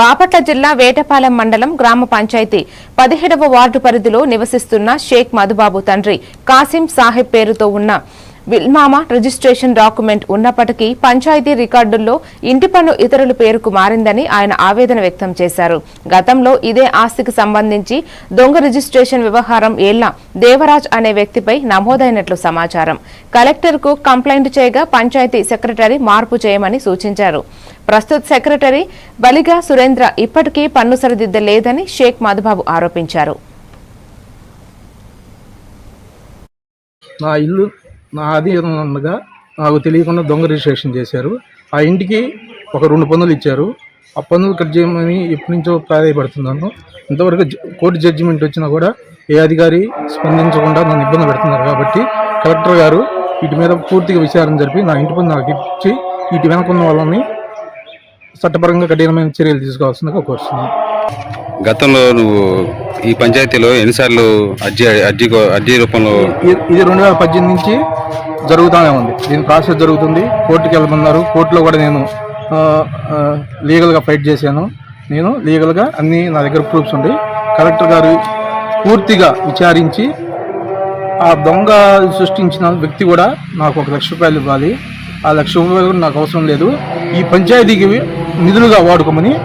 బాపట్ల జిల్లా వేటపాలెం మండలం గ్రామ పంచాయతీ పదిహేడవ వార్డు పరిధిలో నివసిస్తున్న షేక్ మధుబాబు తండ్రి కాసిం సాహెబ్ పేరుతో ఉన్న విల్మామా రిజిస్ట్రేషన్ డాక్యుమెంట్ ఉన్నప్పటికీ పంచాయతీ రికార్డుల్లో ఇంటి పన్ను ఇతరుల పేరుకు మారిందని ఆయన ఆవేదన వ్యక్తం చేశారు. గతంలో ఇదే ఆస్తికి సంబంధించి దొంగ రిజిస్ట్రేషన్ వ్యవహారం ఏళ్ళ దేవరాజ్ అనే వ్యక్తిపై నమోదైనట్లు సమాచారం. కలెక్టర్కు కంప్లైంట్ చేయగా పంచాయతీ సెక్రటరీ మార్పు చేయమని సూచించారు. ప్రస్తుత సెక్రటరీ బలిగా సురేంద్ర ఇప్పటికీ పన్ను సరిదిద్దలేదని షేక్ మధుబాబు ఆరోపించారు. నా ఇల్లు నా అధీనంగా నాకు తెలియకుండా దొంగ రిజిస్ట్రేషన్ చేశారు. ఆ ఇంటికి ఒక రెండు పన్నులు ఇచ్చారు. ఆ పన్నులు కట్ చేయమని ఎప్పటి నుంచో ప్రాధాయపడుతున్నాను. ఇంతవరకు కోర్టు జడ్జిమెంట్ వచ్చినా కూడా ఏ అధికారి స్పందించకుండా నన్ను ఇబ్బంది పెడుతున్నారు కాబట్టి కలెక్టర్ గారు వీటి మీద పూర్తిగా విచారణ జరిపి నా ఇంటి పన్ను నాకు ఇచ్చి వీటి వెనకున్న వాళ్ళని చట్టపరంగా కఠినమైన చర్యలు తీసుకోవాల్సిందిగా కోరుతున్నాను గతంలో నువ్వు ఈ పంచాయతీలో ఎన్నిసార్లు అర్జీ అర్జీ అర్జీ రూపంలో ఇది- రెండు వేల పద్దెనిమిది నుంచి జరుగుతూనే ఉంది. దీని ప్రాసెస్ జరుగుతుంది. కోర్టుకి వెళ్ళమన్నారు కోర్టులో కూడా నేను లీగల్గా ఫైట్ చేశాను. నేను లీగల్గా అన్ని నా దగ్గర ప్రూఫ్స్ ఉండి కలెక్టర్ గారు పూర్తిగా విచారించి ఆ దొంగ సృష్టించిన వ్యక్తి కూడా నాకు ఒక లక్ష రూపాయలు ఇవ్వాలి. ఆ లక్ష రూపాయలు కూడా నాకు అవసరం లేదు. ఈ పంచాయతీకి నిధులుగా వాడుకోమని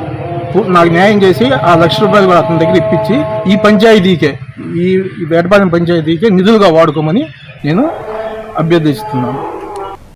నాకు న్యాయం చేసి ఆ లక్ష రూపాయలు కూడా అతని దగ్గర ఇప్పించి ఈ పంచాయతీకే ఈ వేటపాలెం పంచాయతీకే నిధులుగా వాడుకోమని నేను అభ్యర్థిస్తున్నాను.